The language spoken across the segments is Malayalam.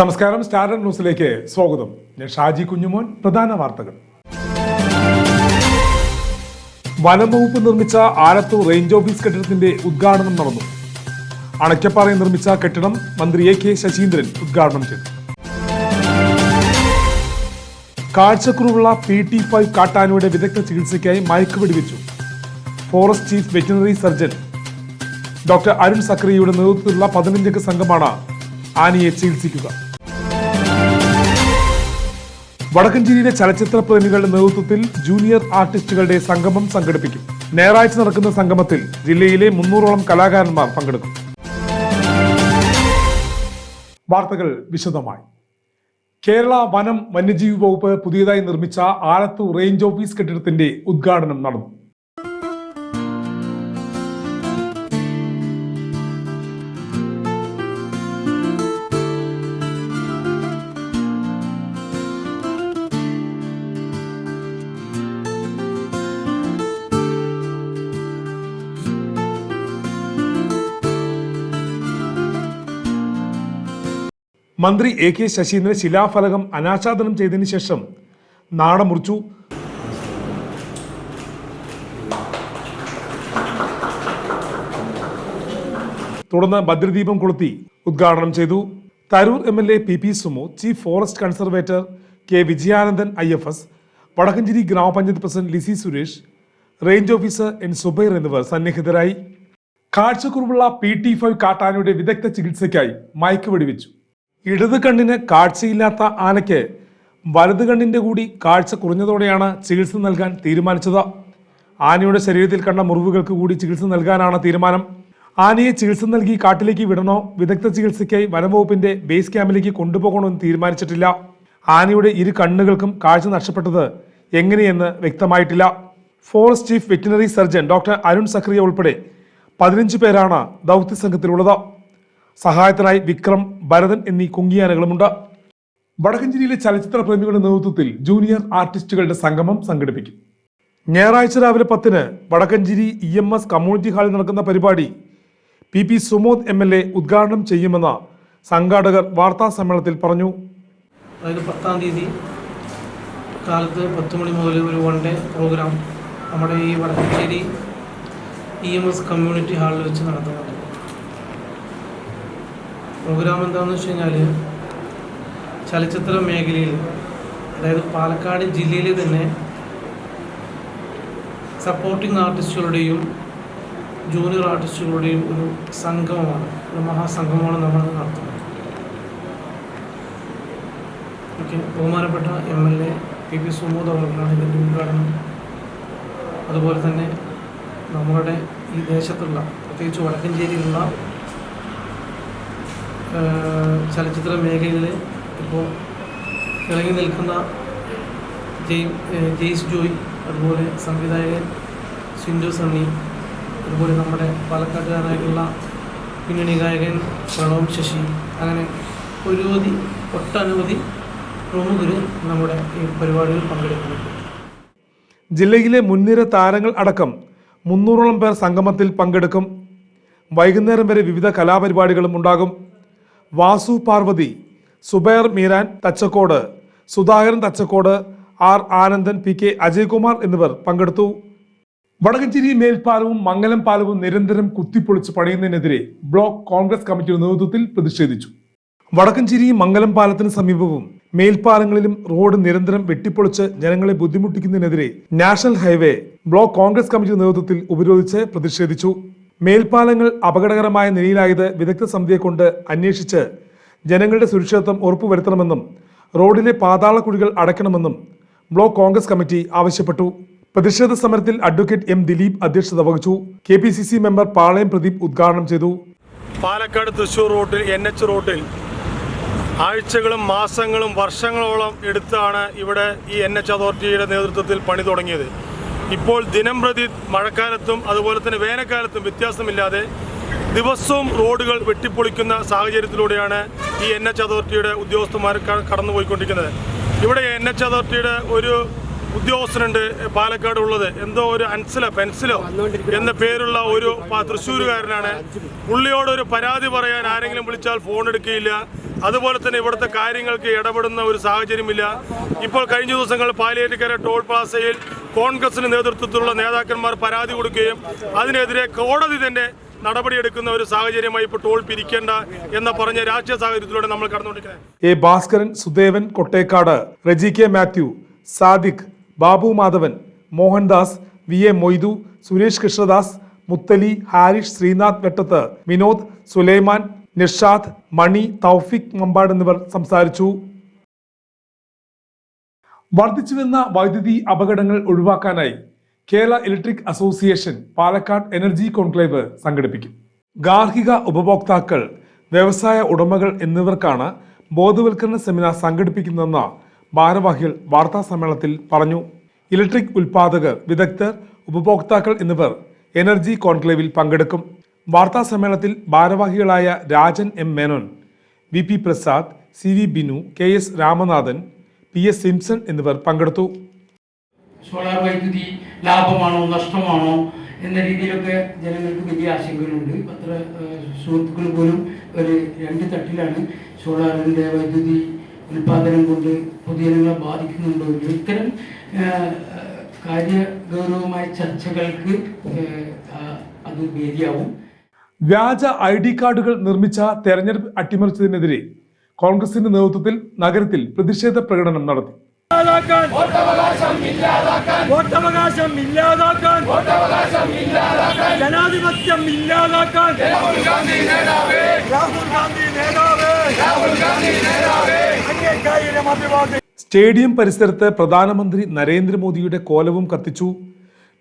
നമസ്കാരം സ്റ്റാർഡർ ന്യൂസിലേക്ക് സ്വാഗതം. ഞാൻ ഷാജി കുഞ്ഞുമോൻ പ്രധാന വാർത്തകൾ. വനം വകുപ്പ് നിർമ്മിച്ച ആലത്തൂർ റേഞ്ച് ഓഫീസ് കെട്ടിടത്തിന്റെ ഉദ്ഘാടനം നടന്നു. അണക്കപ്പാറയിൽ നിർമ്മിച്ച കെട്ടിടം മന്ത്രി എ കെ ശശീന്ദ്രൻ ഉദ്ഘാടനം ചെയ്തു. കാഴ്ചക്കുറവുള്ള പി ടി ഫൈവ് കാട്ടാനയുടെ വിദഗ്ധ ചികിത്സയ്ക്കായി മയക്ക് വെടിവെച്ചു. Forest chief veterinary surgeon. Doctor Arun സക്രിയയുടെ നേതൃത്വത്തിലുള്ള പതിനഞ്ചംഗ സംഘമാണ് ആനയെ ചികിത്സിക്കുക. വടക്കഞ്ചേരിയിലെ ചലച്ചിത്ര പ്രേമികളുടെ നേതൃത്വത്തിൽ ജൂനിയർ ആർട്ടിസ്റ്റുകളുടെ സംഗമം സംഘടിപ്പിക്കും. ഞായറാഴ്ച നടക്കുന്ന സംഗമത്തിൽ ജില്ലയിലെ മുന്നൂറോളം കലാകാരന്മാർ പങ്കെടുക്കും. വാർത്തകൾ വിശദമായി. കേരള വനം വന്യജീവി വകുപ്പ് പുതിയതായി നിർമ്മിച്ച ആലത്തൂർ റേഞ്ച് ഓഫീസ് കെട്ടിടത്തിന്റെ ഉദ്ഘാടനം നടന്നു. മന്ത്രി എ കെ ശശീന്ദ്രൻ ശിലാഫലകം അനാച്ഛാദനം ചെയ്തതിന് ശേഷം നാട മുറിച്ചു. തുടർന്ന് ഭദ്രദീപം കൊളുത്തി ഉദ്ഘാടനം ചെയ്തു. Tarur M L A P P Sumu chief forest conservator K Vijayanandan I F S Vadakkanchery ഗ്രാമപഞ്ചായത്ത് president Lissy Suresh range officer N Zubair എന്നിവർ സന്നിഹിതരായി. കാഴ്ചക്കുറവുള്ള പി ടി ഫൈവ് കാട്ടാനയുടെ വിദഗ്ധ ചികിത്സയ്ക്കായി മയക്കുവെടി വെച്ചു ഇടത് കണ്ണിന് കാഴ്ചയില്ലാത്ത ആനയ്ക്ക് വലത് കണ്ണിന്റെ കൂടി കാഴ്ച കുറഞ്ഞതോടെയാണ് ചികിത്സ നൽകാൻ തീരുമാനിച്ചത്. ആനയുടെ ശരീരത്തിൽ കണ്ട മുറിവുകൾക്ക് കൂടി ചികിത്സ നൽകാനാണ് തീരുമാനം. ആനയെ ചികിത്സ നൽകി കാട്ടിലേക്ക് വിടണോ? വിദഗ്ധ ചികിത്സയ്ക്കായി വനംവകുപ്പിന്റെ ബേസ് ക്യാമ്പിലേക്ക് കൊണ്ടുപോകണോ എന്ന് തീരുമാനിച്ചിട്ടില്ല. ആനയുടെ ഇരു കണ്ണുകൾക്കും കാഴ്ച നഷ്ടപ്പെട്ടത് എങ്ങനെയെന്ന് വ്യക്തമായിട്ടില്ല. Forest chief veterinary surgeon doctor Arun Sakriya ഉൾപ്പെടെ പതിനഞ്ച് പേരാണ് ദൗത്യ സംഘത്തിലുള്ളത് സഹായത്തിനായി വിക്രം ഭരതൻ എന്നീ കുങ്കിയാനകളുമുണ്ട്. വടക്കഞ്ചേരിയിലെ ചലച്ചിത്ര പ്രേമികളുടെ നേതൃത്വത്തിൽ ജൂനിയർ ആർട്ടിസ്റ്റുകളുടെ സംഗമം സംഘടിപ്പിക്കും. ഞായറാഴ്ച രാവിലെ പത്തിന് Vadakkanchery E M S community ഹാളിൽ നടക്കുന്ന പരിപാടി P P Sumod M L A ഉദ്ഘാടനം ചെയ്യുമെന്ന് സംഘാടകർ വാർത്താ സമ്മേളനത്തിൽ പറഞ്ഞു. അതായത് പത്താം തീയതി കാലത്ത് പത്ത് മണി മുതൽ ഒരു വൺ ഡേ പ്രോഗ്രാം നമ്മുടെ ഈ Vadakkanchery E M S community ഹാളിൽ വെച്ച് നടത്തുന്നുണ്ട്. പ്രോഗ്രാം എന്താണെന്ന് വെച്ച് കഴിഞ്ഞാൽ ചലച്ചിത്ര മേഖലയിൽ അതായത് പാലക്കാട് ജില്ലയിലെ തന്നെ സപ്പോർട്ടിംഗ് ആർട്ടിസ്റ്റുകളുടെയും ജൂനിയർ ആർട്ടിസ്റ്റുകളുടെയും ഒരു സംഘമാണ് ഒരു മഹാസംഘമാണ് നമ്മൾ നടത്തുന്നത്. ഓക്കെ ബഹുമാനപ്പെട്ട M L A P P Sumod അവർക്കാണ് ഇതിന്റെ ഉദ്ഘാടനം. അതുപോലെ തന്നെ നമ്മുടെ ഈ ദേശത്തുള്ള പ്രത്യേകിച്ച് വടക്കഞ്ചേരിയിലുള്ള ചലച്ചിത്ര മേഖലയിൽ ഇപ്പോൾ ഇറങ്ങി നിൽക്കുന്ന ജെയ് ജെയ്സ് ജോയ് അതുപോലെ സംവിധായകൻ സിന്ധു സണ്ണി അതുപോലെ നമ്മുടെ പാലക്കാട്ടുകാരനായിട്ടുള്ള പിന്നണി ഗായകൻ പ്രണവ് ശശി അങ്ങനെ ഒരുവധി ഒട്ടനവധി പ്രമുഖർ നമ്മുടെ ഈ പരിപാടിയിൽ പങ്കെടുക്കുന്നുണ്ട്. ജില്ലയിലെ മുൻനിര താരങ്ങൾ അടക്കം മുന്നൂറോളം പേർ സംഗമത്തിൽ പങ്കെടുക്കും. വൈകുന്നേരം വരെ വിവിധ കലാപരിപാടികളും ഉണ്ടാകും. Vasu Parvathy Zubair Meeran Thachakode Sudhakaran Thachakode R Anandan P K Ajaykumar എന്നിവർ പങ്കെടുത്തു. വടകഞ്ചേരി മേൽപ്പാലവും മംഗലം പാലവും നിരന്തരം കുത്തിപ്പൊളിച്ച് പണിയുന്നതിനെതിരെ ബ്ലോക്ക് കോൺഗ്രസ് കമ്മിറ്റിയുടെ നേതൃത്വത്തിൽ പ്രതിഷേധിച്ചു. വടക്കഞ്ചേരി മംഗലം പാലത്തിന് സമീപവും മേൽപ്പാലങ്ങളിലും റോഡ് നിരന്തരം വെട്ടിപ്പൊളിച്ച് ജനങ്ങളെ ബുദ്ധിമുട്ടിക്കുന്നതിനെതിരെ നാഷണൽ ഹൈവേ ബ്ലോക്ക് കോൺഗ്രസ് കമ്മിറ്റിയുടെ നേതൃത്വത്തിൽ ഉപരോധിച്ച് പ്രതിഷേധിച്ചു. മേൽപ്പാലങ്ങൾ അപകടകരമായ നിലയിലായത് വിദഗ്ധ സമിതിയെ കൊണ്ട് അന്വേഷിച്ച് ജനങ്ങളുടെ സുരക്ഷിതത്വം ഉറപ്പുവരുത്തണമെന്നും റോഡിലെ പാതാള കുഴികൾ അടയ്ക്കണമെന്നും ബ്ലോക്ക് കോൺഗ്രസ് കമ്മിറ്റി ആവശ്യപ്പെട്ടു. പ്രതിഷേധ സമരത്തിൽ അഡ്വക്കേറ്റ് എം ദിലീപ് അധ്യക്ഷത വഹിച്ചു. K P C C member Palayam Pradeep ഉദ്ഘാടനം ചെയ്തു. പാലക്കാട് തൃശൂർ റോഡിൽ എൻ എച്ച് റോഡിൽ ആഴ്ചകളും മാസങ്ങളും വർഷങ്ങളോളം എടുത്താണ് ഇവിടെ ഈ എൻ എച്ച് അതോറിറ്റിയുടെ നേതൃത്വത്തിൽ പണി തുടങ്ങിയത്. ഇപ്പോൾ ദിനം പ്രതി മഴക്കാലത്തും അതുപോലെ തന്നെ വേനൽക്കാലത്തും വ്യത്യാസമില്ലാതെ ദിവസവും റോഡുകൾ വെട്ടിപ്പൊളിക്കുന്ന സാഹചര്യത്തിലൂടെയാണ് ഈ എൻ എച്ച് അതോറിറ്റിയുടെ ഉദ്യോഗസ്ഥന്മാർ കടന്നുപോയിക്കൊണ്ടിരിക്കുന്നത്. ഇവിടെ എൻ എച്ച് അതോറിറ്റിയുടെ ഒരു ഉദ്യോഗസ്ഥനുണ്ട് പാലക്കാട് ഉള്ളത്. എന്തോ ഒരു അൻസല പെൻസിലോ എന്ന പേരുള്ള ഒരു തൃശ്ശൂരുകാരനാണ്. പുള്ളിയോട് ഒരു പരാതി പറയാൻ ആരെങ്കിലും വിളിച്ചാൽ ഫോൺ എടുക്കുകയില്ല. അതുപോലെ തന്നെ ഇവിടുത്തെ കാര്യങ്ങൾക്ക് ഇടപെടുന്ന ഒരു സാഹചര്യമില്ല. ഇപ്പോൾ കഴിഞ്ഞ ദിവസങ്ങൾ പാലിയേറ്റിക്കര ടോൾ പ്ലാസയിൽ കോൺഗ്രസിന് നേതൃത്വത്തിലുള്ള നേതാക്കന്മാർ പരാതി കൊടുക്കുകയും അതിനെതിരെ കോടതി തന്നെ നടപടിയെടുക്കുന്ന ഒരു സാഹചര്യമായി ഇപ്പോൾ ടോൾ പിരിക്കേണ്ട എന്ന പറഞ്ഞ രാഷ്ട്രീയ സാഹചര്യത്തിലൂടെ നമ്മൾ കടന്നുകൊണ്ടിരിക്കുന്നത് A Bhaskaran Sudevan Kottekkad Reji K Mathew Sadiq Babu Madhavan Mohandas V A Moidu Suresh Krishnadas Muthali Harish Sreenath Vettath Vinod Sulaiman Nishad Mani Thoufeek Mampad എന്നിവർ സംസാരിച്ചു. വർദ്ധിച്ചുവരുന്ന വൈദ്യുതി അപകടങ്ങൾ ഒഴിവാക്കാനായി Kerala electric association Palakkad energy conclave സംഘടിപ്പിക്കും. ഗാർഹിക ഉപഭോക്താക്കൾ വ്യവസായ ഉടമകൾ എന്നിവർക്കാണ് ബോധവൽക്കരണ സെമിനാർ സംഘടിപ്പിക്കുന്നതെന്ന് ഭാരവാഹികൾ വാർത്താ സമ്മേളനത്തിൽ പറഞ്ഞു. ഇലക്ട്രിക് ഉൽപാദകർ വിദഗ്ധർ ഉപഭോക്താക്കൾ എന്നിവർ എനർജി കോൺക്ലേവിൽ പങ്കെടുക്കും. വാർത്താ സമ്മേളനത്തിൽ ഭാരവാഹികളായ Rajan M Menon V P Prasad C V Binu K S Ramanathan P S Simson എന്നിവർ പങ്കെടുത്തു. സോളാർ വൈദ്യുതി ലാഭമാണോ നഷ്ടമാണോ എന്ന രീതിയിലൊക്കെ ജനങ്ങൾക്ക് വലിയ ആശങ്കകളുണ്ട്. അത്ര സുഹൃത്തുക്കൾ പോലും ഒരു രണ്ട് തട്ടിലാണ് സോളാറിന്റെ വൈദ്യുതി ഉൽപാദനം കൊണ്ട് പൊതുജനങ്ങളെ ബാധിക്കുന്നുണ്ടോ ഇത്തരം കാര്യഗൗരവമായ ചർച്ചകൾക്ക് അത് വേദിയാവും വ്യാജ ഐ ഡി കാർഡുകൾ നിർമ്മിച്ച തെരഞ്ഞെടുപ്പ് അട്ടിമറിച്ചതിനെതിരെ കോൺഗ്രസിന്റെ നേതൃത്വത്തിൽ നഗരത്തിൽ പ്രതിഷേധ പ്രകടനം നടത്തി. വോട്ടവകാശം ഇല്ലാതാക്കാൻ. ജനാധിപത്യം ഇല്ലാതാക്കാൻ. രാഹുൽ ഗാന്ധി നേതാവേ. അങ്ങേക്കായിരം അഭിവാദ്യം. സ്റ്റേഡിയം പരിസരത്ത് പ്രധാനമന്ത്രി നരേന്ദ്രമോദിയുടെ കോലവും കത്തിച്ചു.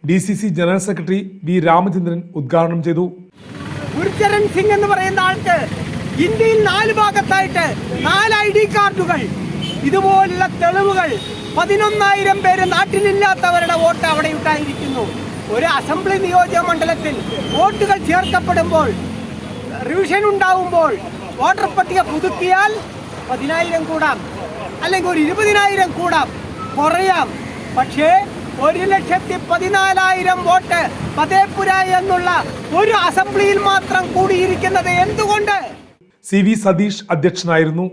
D C C general secretary V Ramachandran ഉദ്ഘാടനം ചെയ്തു. ഗുരുചരൺ സിംഗ് എന്ന് പറയുന്ന ആൾക്ക് ഇന്ത്യയിൽ നാല് ഭാഗത്തായിട്ട് നാല് ഐ ഡി കാർഡുകൾ. ഇതുപോലുള്ള തെളിവുകൾ പതിനൊന്നായിരം പേര് നാട്ടിലില്ലാത്തവരുടെ വോട്ട് അവിടെ ഉണ്ടായിരിക്കുന്നു ഒരു അസംബ്ലി നിയോജക മണ്ഡലത്തിൽ വോട്ടുകൾ ചേർക്കപ്പെടുമ്പോൾ റിവിഷൻ ഉണ്ടാവുമ്പോൾ വോട്ടർ പട്ടിക പുതുക്കിയാൽ പതിനായിരം കൂടാം. അല്ലെങ്കിൽ ഒരു ഇരുപതിനായിരം കൂടാം. കുറയാം. പക്ഷേ ഒരു ലക്ഷത്തി പതിനാലായിരം വോട്ട് ഫതേപുര എന്നുള്ള ഒരു അസംബ്ലിയിൽ മാത്രം കൂടിയിരിക്കുന്നത് എന്തുകൊണ്ട്? സി വി സതീഷ് അധ്യക്ഷനായിരുന്നു.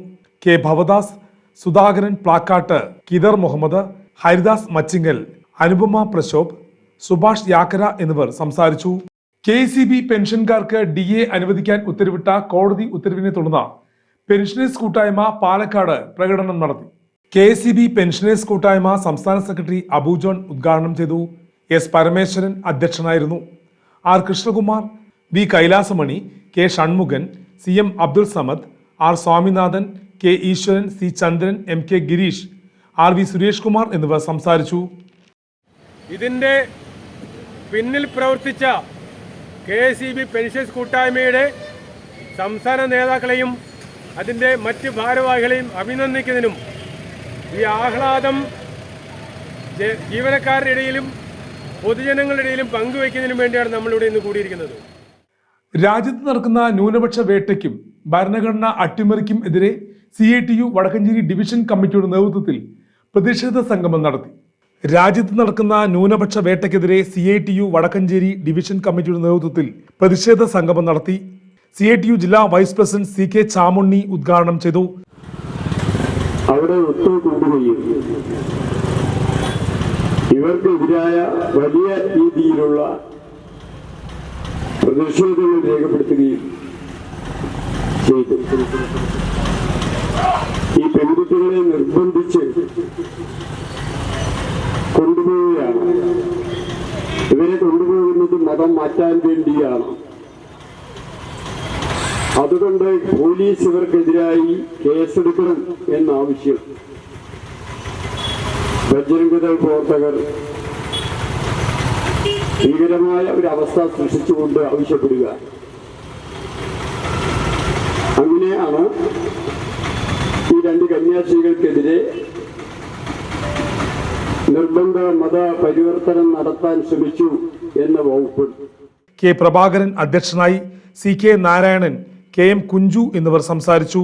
കെ ഭവദാസ് സുധാകരൻ പ്ലാക്കാട്ട് കിദർ മുഹമ്മദ് ഹരിദാസ് മച്ചിങ്ങൽ അനുപമ പ്രശോഭ് സുഭാഷ് യാക്കര എന്നിവർ സംസാരിച്ചു. കെ സി ബി പെൻഷൻകാർക്ക് ഡി എ അനുവദിക്കാൻ ഉത്തരവിട്ട കോടതി ഉത്തരവിനെ തുടർന്ന് പെൻഷനേഴ്സ് കൂട്ടായ്മ പാലക്കാട് പ്രകടനം നടത്തി. കെ സി ബി പെൻഷനേഴ്സ് കൂട്ടായ്മ സംസ്ഥാന സെക്രട്ടറി അബു ജോൺ ഉദ്ഘാടനം ചെയ്തു. എസ് പരമേശ്വരൻ അധ്യക്ഷനായിരുന്നു. R Krishnakumar V Kailasamani K Shanmukhan C M Abdul Samad R Swaminathan K Easwaran C Chandran M K Gireesh R V Suresh Kumar എന്നിവർ സംസാരിച്ചു. ഇതിന്റെ പിന്നിൽ പ്രവർത്തിച്ച കെ ഇ ബി പെൻഷൻസ് കൂട്ടായ്മയുടെ സംസ്ഥാന നേതാക്കളെയും അതിന്റെ മറ്റ് ഭാരവാഹികളെയും അഭിനന്ദിക്കുന്നതിനും ഈ ആഹ്ലാദം ജീവനക്കാരുടെ ഇടയിലും പൊതുജനങ്ങളുടെ ഇടയിലും പങ്കുവയ്ക്കുന്നതിനും വേണ്ടിയാണ് നമ്മളിവിടെ ഇന്ന് കൂടിയിരിക്കുന്നത്. രാജ്യത്ത് നടക്കുന്ന ന്യൂനപക്ഷ വേട്ടയ്ക്കും ഭരണഘടന അട്ടിമറിക്കും എതിരെ C I T U Vadakkanchery division കമ്മിറ്റിയുടെ നേതൃത്വത്തിൽ പ്രതിഷേധ സംഗമം നടത്തി. രാജ്യത്ത് നടക്കുന്ന ന്യൂനപക്ഷ വേട്ടയ്ക്കെതിരെ C I T U Vadakkanchery division കമ്മിറ്റിയുടെ നേതൃത്വത്തിൽ പ്രതിഷേധ സംഗമം നടത്തി. സി ഐ ടി യു ജില്ലാ vice president C K Chamunni ഉദ്ഘാടനം ചെയ്തു. അവിടെ ഇവർക്കെതിരായ വലിയ രീതിയിലുള്ള പ്രതിഷേധങ്ങൾ രേഖപ്പെടുത്തുകയും ചെയ്തു. ഈ പെൺകുട്ടികളെ നിർബന്ധിച്ച് കൊണ്ടുപോവുകയാണ്. ഇവരെ കൊണ്ടുപോകുന്നത് മതം മാറ്റാൻ വേണ്ടിയാണ്. അതുകൊണ്ട് പോലീസ് ഇവർക്കെതിരായി കേസെടുക്കണം എന്ന ആവശ്യം പ്രവർത്തകർ ഭീകരമായ ഒരു അവസ്ഥ സൃഷ്ടിച്ചുകൊണ്ട് ആവശ്യപ്പെടുക. അങ്ങനെയാണ് ഈ രണ്ട് കന്യാസ്ത്രീകൾക്കെതിരെ നിർബന്ധ മത പരിവർത്തനം നടത്താൻ ശ്രമിച്ചു എന്ന വകുപ്പ്. കെ പ്രഭാകരൻ അധ്യക്ഷനായി C K Narayanan K M Kunju എന്നിവർ സംസാരിച്ചു.